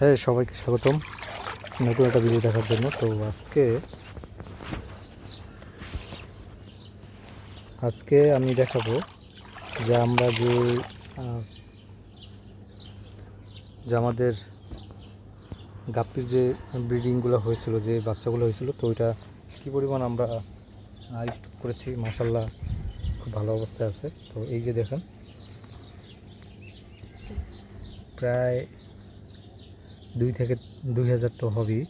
হ্যাঁ সবাইকে স্বাগতম নতুন একটা ভিডিও দেখার জন্য। তো আজকে আজকে আমি দেখাবো যে আমরা যে যে আমাদের গাপ্পির যে ব্রিডিংগুলো হয়েছিল, যে বাচ্চাগুলো হয়েছিল, তো ওইটা কী পরিমাণ আমরা স্টক করেছি মাসাল্লাহ খুব ভালো অবস্থায় আছে। তো এই যে দেখেন, প্রায় দুই থেকে দুই হাজার তো হবেই,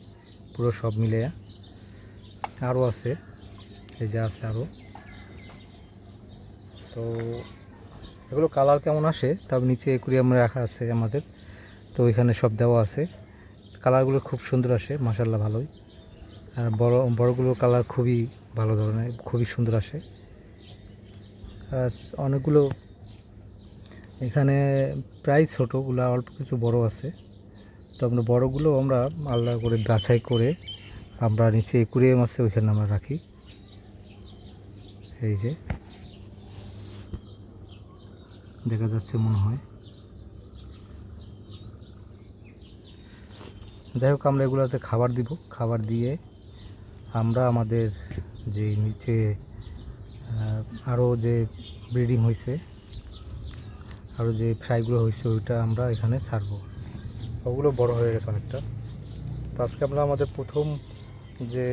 পুরো সব মিলে। আরও আছে, এই যে আছে আরও তো এগুলো কালার কেমন আসে, তার নিচে একুরিয়াম রাখা আছে আমাদের। তো এখানে সব দেওয়া আছে। কালারগুলো খুব সুন্দর আসে মাসাল্লাহ ভালোই। আর বড় বড়গুলো কালার খুবই ভালো ধরনের, খুবই সুন্দর আসে। আর অনেকগুলো, এখানে প্রায় ছোটোগুলো অল্প কিছু বড় আছে। তো আমরা বড়গুলো আমরা আলাদা করে বাছাই করে আমরা নিচে একুরিয়াম আছে ওইখানে আমরা রাখি। এই যে। দেখা যাচ্ছে মনে হয়। যাই হোক, আমরা এগুলোতে খাবার দিব। খাবার দিয়ে আমরা আমাদের যে নিচে আরও যে ব্রিডিং হয়েছে আরও যে ফ্রাইগুলো হয়েছে ওইটা আমরা এখানে ছাড়বো। ওগুলো বড় হয়ে গেছে অনেকটা। তো আজকে আমরা আমাদের প্রথম যে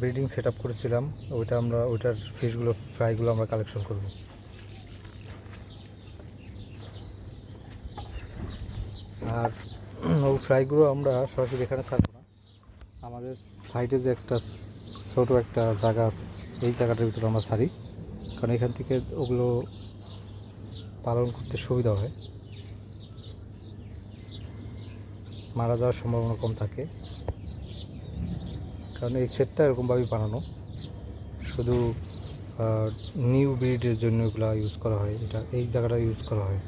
ব্রিডিং সেট আপ করেছিলাম, ওইটা আমরা, ওইটার ফিশগুলো ফ্রাইগুলো আমরা কালেকশন করব। আর ওই ফ্রাইগুলো আমরা সরাসরি এখানে ছাড়বো না। আমাদের সাইডে যে একটা ছোটো একটা জায়গা আছে, এই জায়গাটার ভিতরে আমরা ছাড়ি। কারণ এখান থেকে ওগুলো পালন করতে সুবিধা হয়। মারা যাওয়ার সম্ভাবনা কম থাকে। কারণ এই সেটটা এরকমভাবেই বানানো। শুধু নিউ ব্রিডের জন্য এগুলো ইউজ করা হয়। এটা এই জায়গাটা ইউজ করা হয়।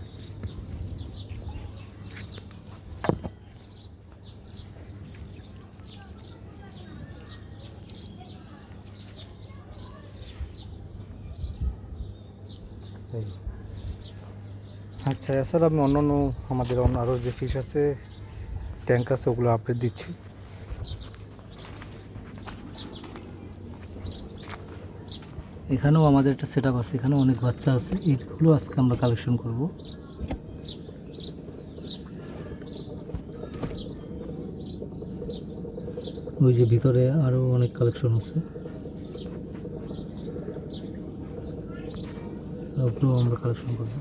আচ্ছা এছাড়া আমি অন্য অন্য আমাদের অন্য আরও যে ফিশ আছে ট্যাঙ্ক আছে, ওগুলো আপডেট দিচ্ছি। এখানেও আমাদের একটা সেট আছে এখানে অনেক বাচ্চা আছে এইগুলো আজকে আমরা কালেকশন করব। ওই যে ভিতরে আরও অনেক কালেকশন আছে। ওগুলো আমরা কালেকশন করব।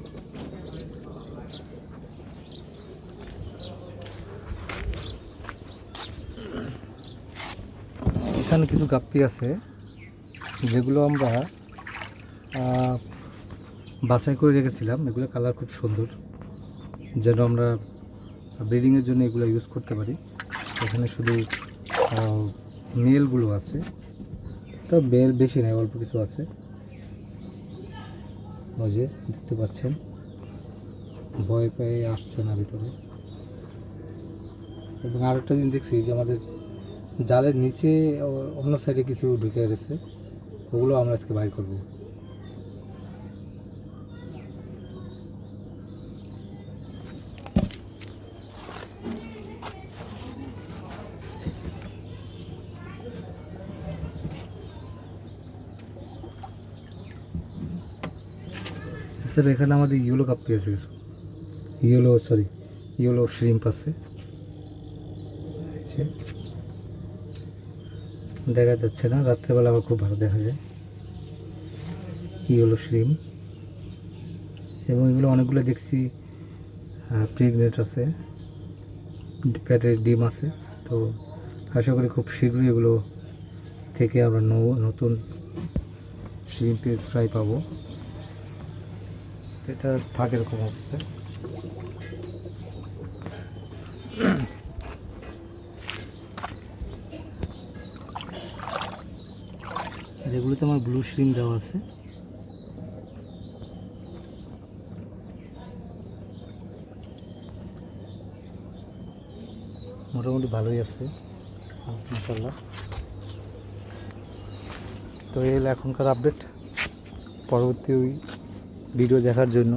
এখানে কিছু গাপ্পি আছে, যেগুলো আমরা বাছাই করে রেখেছিলাম। এগুলো কালার খুব সুন্দর, যেন আমরা ব্রিডিংয়ের জন্য এগুলো ইউজ করতে পারি। এখানে শুধু মেলগুলো আছে, তা মেল বেশি নেই অল্প কিছু আছে। ওই যে, দেখতে পাচ্ছেন, ভয় পেয়ে আসছে না ভিতরে। এবং আরেকটা দিন দেখছি, যে আমাদের জালের নিচে অন্য সাইডে কিছু ঢুকে গেছে ওগুলো আমরা আজকে বাইর করব। স্যার এখানে আমাদের ইয়েলো কাপ্পি আছে কিছু। ইয়েলো সরি ইয়েলো শ্রিম্প আছে। দেখা যাচ্ছে না। রাত্রেবেলা আবার খুব ভালো দেখা যায়। Yellow shrimp? এবং এগুলো অনেকগুলো দেখছি প্রেগনেন্ট আছে প্যাটের ডিম আছে। তো আশা করি খুব শীঘ্রই এগুলো থেকে আমরা নতুন শ্রিম্পের ফ্রাই পাবো। এটা থাকে এরকম অবস্থায় এগুলোতে আমার ব্লু স্ক্রিন দেওয়া আছে। মোটামুটি ভালোই আছে মাসাল্লাহ তো এই এখনকার আপডেট পরবর্তী ওই ভিডিও দেখার জন্য।